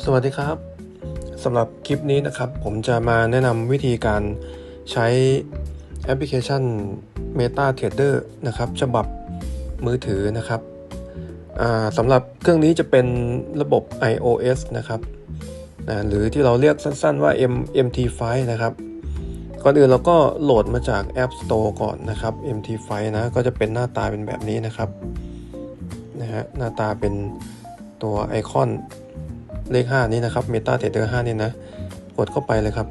สวัสดีครับสำหรับคลิปนี้นะครับ ผมจะมาแนะนำวิธีการใช้แอปพลิเคชัน Meta Trader นะครับฉบับมือถือนะครับสำหรับเครื่องนี้จะเป็นระบบ iOS นะครับนะหรือที่เราเรียกสั้นๆว่า M MT5 นะครับ ก่อนอื่นเราก็โหลดมาจาก App Store ก่อนนะครับ MT5 นะก็จะเป็นหน้าตาเป็นแบบนี้นะครับนะฮะหน้าตาเป็นตัวไอคอน เลข 5 นี้นะครับ Meta Trader 5นี่นะ กดเข้าไปเลยครับ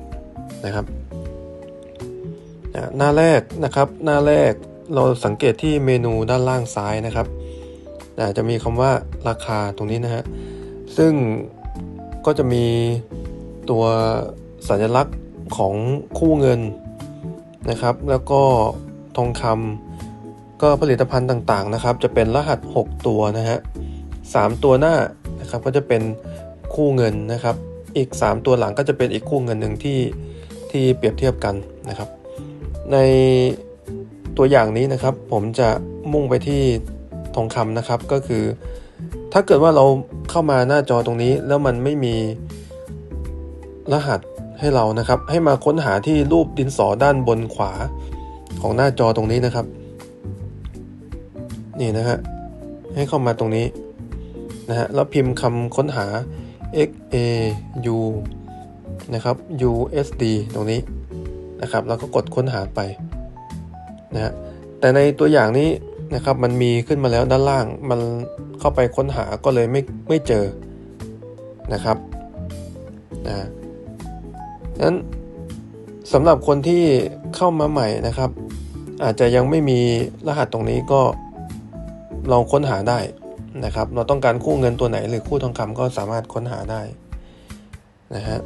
นะครับหน้าแรกนะครับ หน้าแรกเราสังเกตที่เมนูด้านล่างซ้ายนะครับจะมีคำว่าราคาตรงนี้นะฮะซึ่งก็จะมีตัวสัญลักษณ์ของคู่เงินนะครับ แล้วก็ทองคำก็ผลิตภัณฑ์ต่างๆนะครับ จะเป็นรหัส 6 ตัวนะฮะสามตัวหน้านะครับก็จะเป็น คู่เงินนะครับ อีก 3 ตัวหลังก็จะเป็นอีกคู่เงินหนึ่งที่ที่เปรียบเทียบกันนะครับ ในตัวอย่างนี้นะครับ ผมจะมุ่งไปที่ทองคำนะครับก็คือ ถ้าเกิดว่าเราเข้ามาหน้าจอตรงนี้ แล้วมันไม่มีรหัสให้เรานะครับ ให้มาค้นหาที่รูปดินสอด้านบนขวาของหน้าจอตรงนี้นะครับ นี่นะฮะให้เข้ามาตรงนี้นะฮะแล้วพิมพ์คำค้นหา x a u นะครับ usd ตรงนี้นะครับแล้วก็กดค้นหาไปนะฮะแต่ในตัวอย่างนี้นะครับมันมีขึ้นมาแล้วด้านล่างมันเข้าไปค้นหาก็เลยไม่ไม่เจอนะครับนะนั้นสำหรับคนที่เข้ามาใหม่นะครับ อาจจะยังไม่มีรหัสตรงนี้ก็ลองค้นหาได้ นะครับ เราต้องการคู่เงินตัวไหนหรือคู่ทองคำก็สามารถค้นหาได้นะฮะ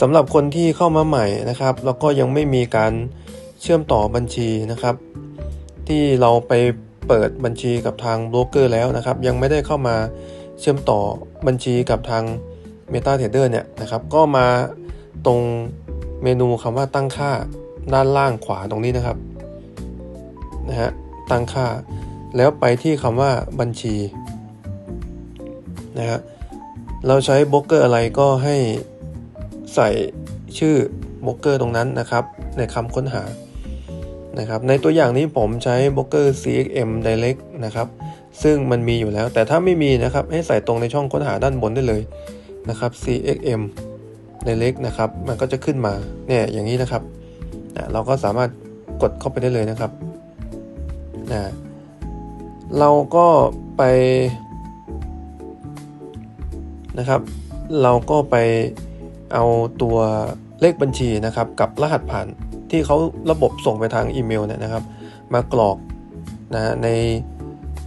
สำหรับคนที่เข้ามาใหม่นะครับ แล้วก็ยังไม่มีการเชื่อมต่อบัญชีนะครับ ที่เราไปเปิดบัญชีกับทางโบรกเกอร์แล้วนะครับ ยังไม่ได้เข้ามาเชื่อมต่อบัญชีกับทาง Meta Trader เนี่ยนะครับ ก็มาตรงเมนูคำว่าตั้งค่าด้านล่างขวาตรงนี้นะครับนะฮะตั้งค่า แล้วไปที่คำว่าบัญชีนะฮะเราใช้โบรกเกอร์อะไรก็ให้ใส่ชื่อโบรกเกอร์ตรงนั้นนะครับ ในคำค้นหานะครับในตัวอย่างนี้ผมใช้โบรกเกอร์ CXM Direct นะครับซึ่งมันมีอยู่แล้ว แต่ถ้าไม่มีนะครับ ให้ใส่ตรงในช่องค้นหาด้านบนได้เลยนะครับ CXM Direct นะครับ มันก็จะขึ้นมาเนี่ยอย่างนี้นะครับนะเราก็สามารถกดเข้าไปได้เลยนะครับนะ เราก็ไปนะครับ เราก็ไปเอาตัวเลขบัญชีนะครับ กับรหัสผ่านที่เขาระบบส่งไปทางอีเมลเนี่ยนะครับ มากรอกนะใน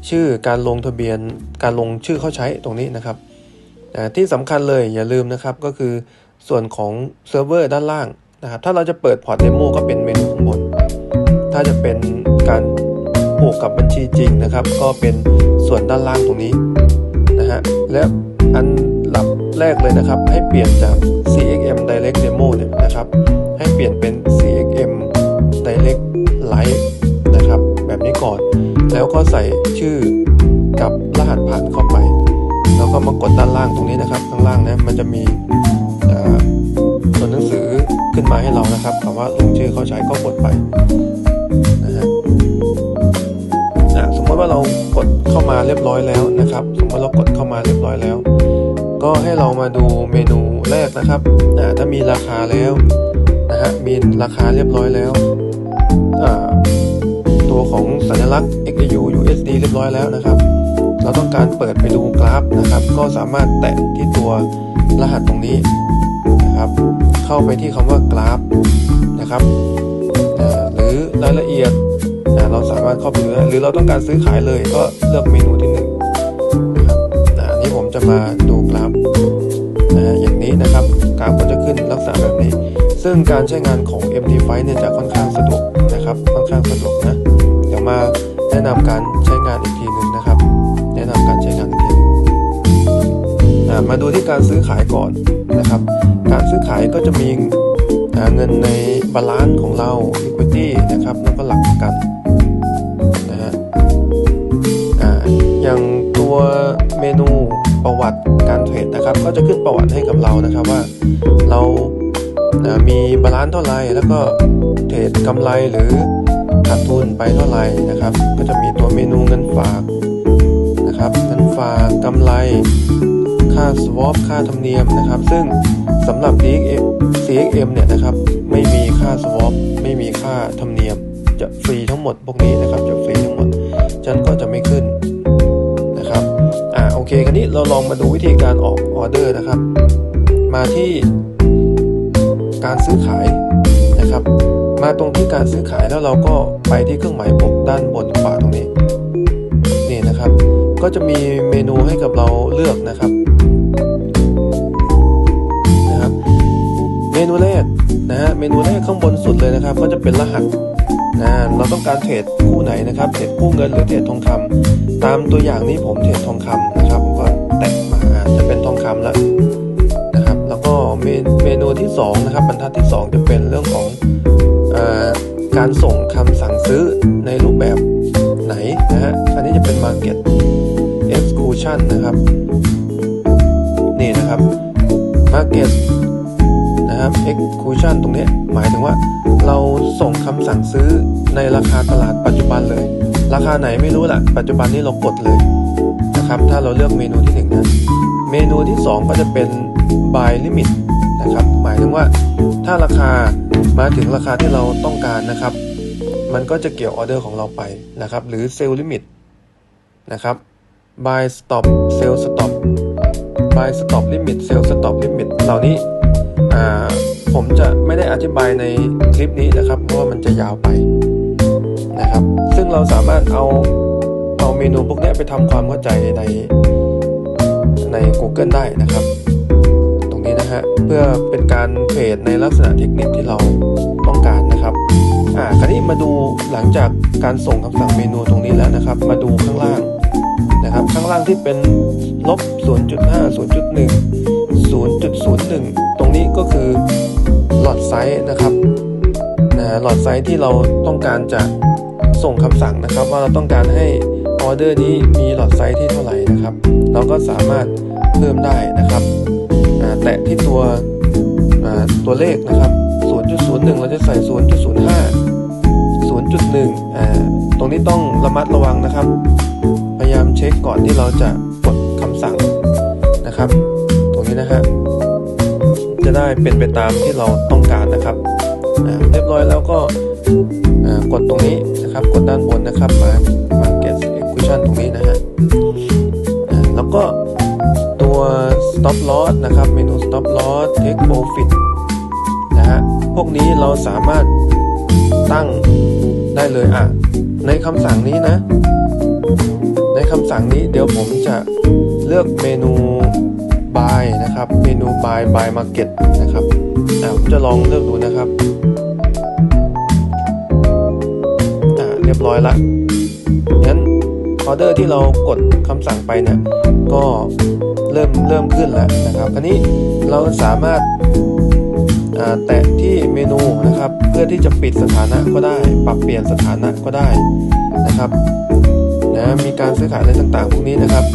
ชื่อการลงทะเบียนการลงชื่อเข้าใช้ตรงนี้นะครับนะที่สำคัญเลยอย่าลืมนะครับก็คือส่วนของเซิร์ฟเวอร์ด้านล่างนะครับ ถ้าเราจะเปิดพอร์ตเดโมก็เป็นเมนูข้างบน ถ้าจะเป็นการ กกับบัญชีจริงนะครับ ก็เป็นส่วนด้านล่างตรงนี้นะฮะและอันหลับแรกเลยนะครับ ให้เปลี่ยนจาก CXM Direct Demo เนี่ยนะครับ ให้เปลี่ยนเป็น CXM Direct Live นะครับ แบบนี้ก่อน แล้วก็ใส่ชื่อกับรหัสผ่านเข้าไป แล้วก็มากดด้านล่างตรงนี้นะครับข้างล่างนะมันจะมีตัวหนังสือขึ้นมาให้เรานะครับคำว่าลงชื่อเข้าใช้ก็กดไป ว่าเรากดเข้ามาเรียบร้อยแล้วนะครับ สมมติเรากดเข้ามาเรียบร้อยแล้ว ก็ให้เรามาดูเมนูแรกนะครับถ้ามีราคาแล้วนะฮะมีราคาเรียบร้อยแล้วตัวของสัญลักษณ์ XAU USD เรียบร้อยแล้วนะครับ เราต้องการเปิดไปดูกราฟนะครับ ก็สามารถแตะที่ตัวรหัสตรงนี้นะครับ เข้าไปที่คำว่ากราฟนะครับหรือรายละเอียด นะเราสามารถเข้าไปดูได้หรือเราต้องการซื้อขายเลยก็เลือกเมนูที่หนึ่งนะครับนะอันนี้ผมจะมาดูกราฟนะอย่างนี้นะครับกราฟก็จะขึ้นลักษณะแบบนี้ ซึ่งการใช้งานของ MT5 เนี่ยจะค่อนข้างสะดวกนะครับค่อนข้างสะดวกนะเดี๋ยวมาแนะนำการใช้งานอีกทีหนึ่งนะครับ แนะนำการใช้งานอีกทีหนึงอ่ามาดูที่การซื้อขายก่อนนะครับ การซื้อขายก็จะมีเงินในบาลานซ์ของเรา liquidity นะครับ แล้วก็หลักประกัน อ่าอย่างตัวเมนูประวัติการเทรดนะครับ ก็จะขึ้นประวัติให้กับเรานะครับว่าเรานะมีบาลานซ์เท่าไหร่แล้วก็เทรดกำไรหรือขาดทุนไปเท่าไหร่นะครับ ก็จะมีตัวเมนูเงินฝากนะครับเงินฝากกำไรค่า swap ค่าธรรมเนียมนะครับ ซึ่งสำหรับ DXM CXM เนี่ยนะครับ ไม่มีค่า swap ไม่มีค่าธรรมเนียม จะฟรีทั้งหมดพวกนี้นะครับ จะฟรีทั้งหมดฉันก็จะไม่ขึ้น อ่าโอเคคราวนี้เราลองมาดูวิธีการออกออเดอร์นะครับ มาที่การซื้อขายนะครับ มาตรงที่การซื้อขายแล้วเราก็ไปที่เครื่องหมายบวกด้านบนขวาตรงนี้นี่นะครับ ก็จะมีเมนูให้กับเราเลือกนะครับนะครับ เมนูแรกนะฮะเมนูแรกข้างบนสุดเลยนะครับ ก็จะเป็นรหัส นะเราต้องการเทรดคู่ไหนนะครับเทรดคู่เงินหรือเทรดทองคำตามตัวอย่างนี้ผมเทรดทองคำนะครับผมก็แตะมาจะเป็นทองคำแล้วนะครับ แล้วก็เมนูที่สองนะครับบรรทัดที่สองจะเป็นเรื่องของอการส่งคำสั่งซื้อในรูปแบบไหนนะฮะอันนี้จะเป็น Market Execution นะครับ นี่นะครับ Market นะครับ Execution ตรงนี้หมายถึงว่า เราส่งคำสั่งซื้อในราคาตลาดปัจจุบันเลย ราคาไหนไม่รู้แหละปัจจุบันนี้เรากดเลยนะครับ ถ้าเราเลือกเมนูที่หนึ่งนะเมนูที่สองก็จะเป็น buy limit นะครับ หมายถึงว่าถ้าราคามาถึงราคาที่เราต้องการนะครับ มันก็จะเกี่ยวออเดอร์ของเราไปนะครับ หรือ sell limit นะครับ buy stop sell stop buy stop limit sell stop limit เหล่านี้ ผมจะไม่ได้อธิบายในคลิปนี้นะครับ เพราะว่ามันจะยาวไปนะครับ ซึ่งเราสามารถเอาเอาเมนูพวกนี้ไปทำความเข้าใจในใน Google ได้นะครับ ตรงนี้นะฮะเพื่อเป็นการเทรดในลักษณะเทคนิคที่เราต้องการนะครับอ่าคราวนี้มาดูหลังจากการส่งคำสั่งเมนูตรงนี้แล้วนะครับ มาดูข้างล่างนะครับ ข้างล่างที่เป็นลบ 0.5 0.1 0.01 ตรงนี้ก็คือหลอดไซส์นะครับนะหลอดไซส์ที่เราต้องการจะส่งคำสั่งนะครับ ว่าเราต้องการให้ออเดอร์นี้มีหลอดไซส์ที่เท่าไหร่นะครับ เราก็สามารถเพิ่มได้นะครับแตะที่ตัวตัวเลขนะครับ 0.01 เราจะใส่ 0.05 0.1อ่าตรงนี้ต้องระมัดระวังนะครับ พยายามเช็คก่อนที่เราจะกดคำสั่งนะครับ ฮะจะได้เป็นไปตามที่เราต้องการนะครับเรียบร้อยแล้วก็กดตรงนี้นะครับ กดด้านบนนะครับมา Market Execution ตรงนี้นะฮะแล้วก็ตัว Stop Loss นะครับ เมนู Stop Loss Take Profit นะฮะ พวกนี้เราสามารถตั้งได้เลยอะ ในคำสั่งนี้นะ ในคำสั่งนี้เดี๋ยวผมจะเลือกเมนู buy นะครับ เมนู buy buy market นะครับอ่าผมจะลองเลือกดูนะครับอ่าเรียบร้อยละงั้นออเดอร์ที่เรากดคำสั่งไปเนี่ยก็เริ่มเริ่มขึ้นแล้วนะครับคราวนี้เราสามารถอ่าแตะที่เมนูนะครับ เพื่อที่จะปิดสถานะก็ได้ ปรับเปลี่ยนสถานะก็ได้นะครับนะมีการซื้อขายอะไรต่างๆ พวกนี้นะครับ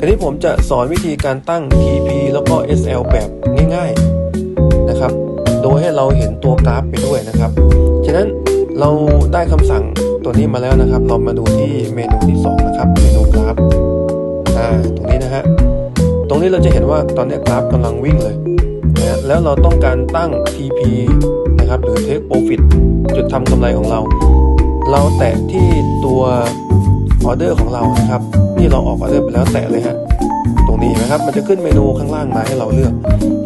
คราวนี้ผมจะสอนวิธีการตั้ง TP แล้วก็ SL แบบง่ายๆนะครับ โดยให้เราเห็นตัวกราฟไปด้วยนะครับ ฉะนั้นเราได้คำสั่งตัวนี้มาแล้วนะครับ เรามาดูที่เมนูที่ 2 นะครับ เมนูกราฟอ่าตรงนี้นะฮะ ตรงนี้เราจะเห็นว่าตอนนี้กราฟกำลังวิ่งเลยนะฮะแล้วเราต้องการตั้ง TP นะครับหรือ Take Profit จุดทำกำไรของเรา เราแตะที่ตัวออเดอร์ของเรานะครับ ที่เราออกออเดอร์ไปแล้วแตะเลยฮะ ตรงนี้เห็นะครับ มันจะขึ้นเมนูข้างล่างมาให้เราเลือก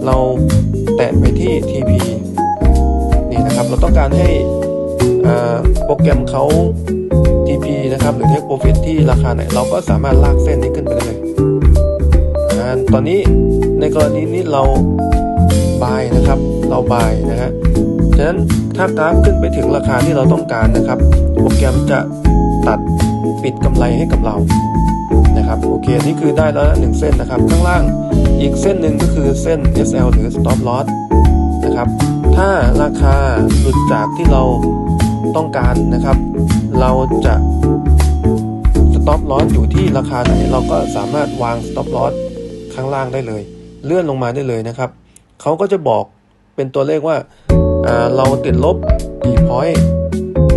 เราแตะไปที่ TP นี่นะครับ เราต้องการให้โปรแกรมเขา TP นะครับ หรือ Take Profit ที่ราคาไหน เราก็สามารถลากเส้นนี้ขึ้นไปได้เลยอตอนนี้ในกรณีนี้เรา buy นะครับ เรา buy นะฮะ ฉะนั้นถ้ากราฟขึ้นไปถึงราคาที่เราต้องการนะครับ โปรแกรมจะตัดปิดกำไรให้กับเรา นะครับโอเคนี่คือได้แล้วหนึ่งเส้นนะครับ ข้างล่างอีกเส้นหนึ่งก็คือเส้น SL หรือ Stop Loss นะครับ ถ้าราคาหลุดจากที่เราต้องการนะครับ เราจะ Stop Loss อยู่ที่ราคาไหนเราก็สามารถวาง Stop Loss ข้างล่างได้เลย เลื่อนลงมาได้เลยนะครับเขาก็จะบอกเป็นตัวเลขว่าาเราติดลบกี่พอยต์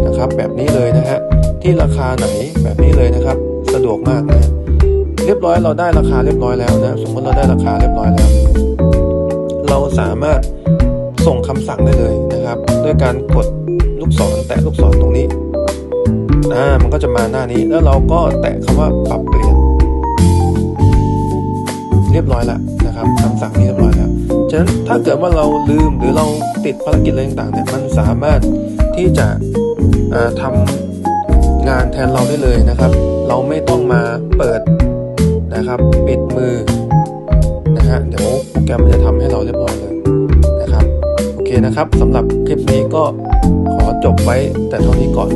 นะครับแบบนี้เลยนะฮะที่ราคาไหนแบบนี้เลยนะครับ สะดวกมากนะฮะ เรียบร้อยเราได้ราคาเรียบร้อยแล้วนะ สมมติเราได้ราคาเรียบร้อยแล้ว เราสามารถส่งคำสั่งได้เลยนะครับ ด้วยการกดลูกศรแตะลูกศรตรงนี้อ่ามันก็จะมาหน้านี้แล้วเราก็แตะคำว่าปรับเปลี่ยน เรียบร้อยแล้วนะครับคำสั่งนี้เรียบร้อยแล้วฉะนั้นถ้าเกิดว่าเราลืมหรือเราติดภารกิจอะไรต่างๆเนี่ยมันสามารถที่จะอ่าทำงานแทนเราได้เลยนะครับ เราไม่ต้องมาเปิด นะครับ ปิดมือนะฮะเดี๋ยวโปรแกรมมันจะทำให้เราเรียบร้อยเลยนะครับ โอเคนะครับสำหรับคลิปนี้ก็ขอจบไว้แต่เท่านี้ก่อน